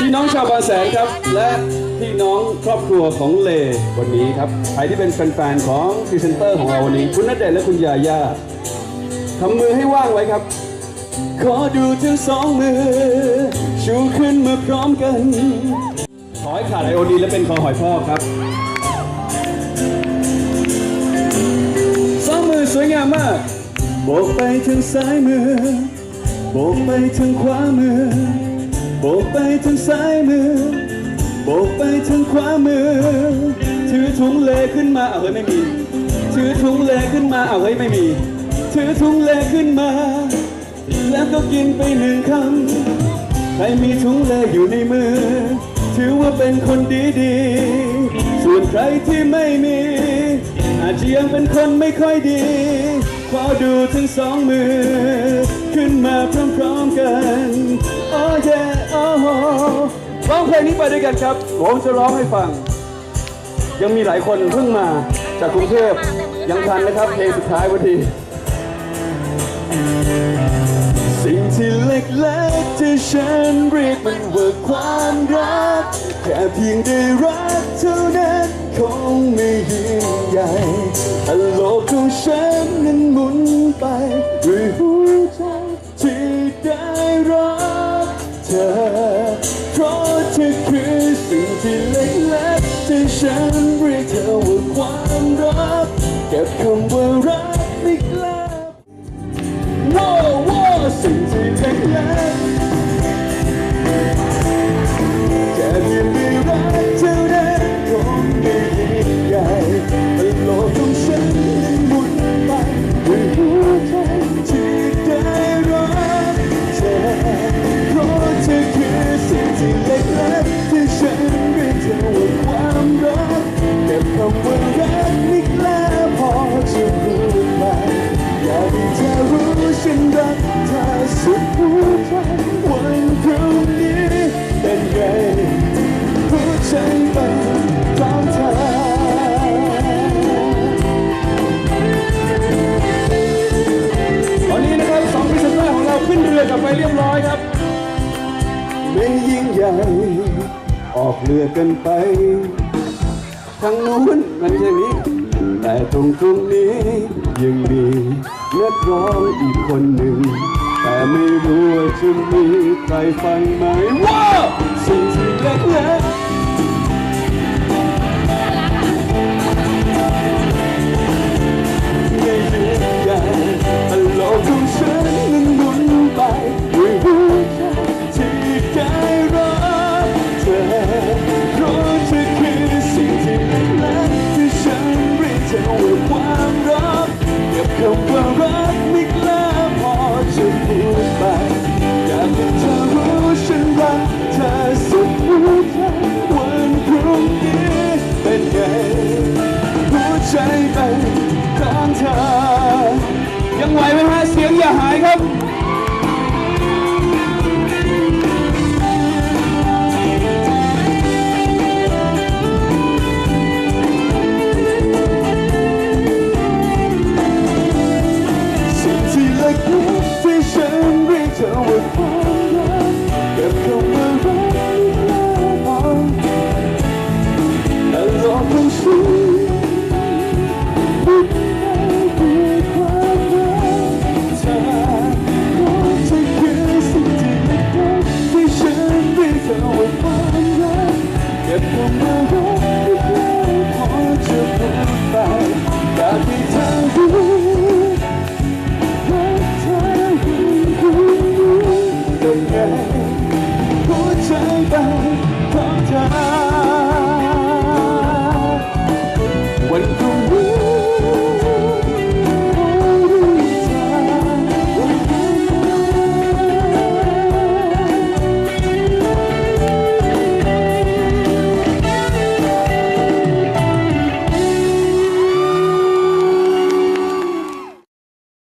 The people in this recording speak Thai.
พี่น้องชาวบางแสนครับ และพี่น้องครอบครัวของเลวันนี้ครับใครที่เป็นแฟนๆของพรีเซนเตอร์ของเราวันนี้ คุณณเดชและคุณยาย่าทำมือให้ว่างไว้ครับ ขอดูทั้งสองมือ ชูขึ้นมาพร้อมกันขอให้ขาดไอโอดีและเป็นคอหอยพอกครับสองมือสวยงามมากโบกไปทางซ้ายมือโบกไปทางขวามือ โบกไปทางซ้ายมือ โบกไปทางขวามือ ถือถุงเลขึ้นมาเอาเฮ้ไม่มี ถือถุงเลขึ้นมาเอาเฮ้ไม่มี ถือถุงเลขึ้นมา แล้วก็กินไปหนึ่งคำใครมีถุงเลอยู่ในมือ ถือว่าเป็นคนดีดีๆส่วนใครที่ไม่มี อาจจะยังเป็นคนไม่ค่อยดี ขอดูทั้งสองมือ ขึ้นมาพร้อมๆกันโอ้เย่โอ้ ร้องเพลงนี้ไปด้วยกันครับ ผมจะร้องให้ฟัง ยังมีหลายคนเพิ่งมาจากกรุงเทพยังทันนะครับเพลงสุดท้ายพอดีสิ่งที่เล็กๆที่ฉันเรียกมันว่าความรัก แค่เพียงได้รักเท่านั้นคงไม่ยิ่งใหญ่แต่โลกของฉันนั้นหมุนไปด้วยหัวใจ กเก็บคำว่ารักไม่ก ไม่ยิ่งใหญ่ ออกเรือกันไป ทางนู้นมันอย่างนี้ แต่ตรงตรงนี้ยังมีนักร้องอีกคนหนึ่ง แต่ไม่รู้ว่าจะมีใครฟังไหมว้า หายครับสิ่งที่เล็กนิดที่ฉันเรียกเธอว่า Cinta.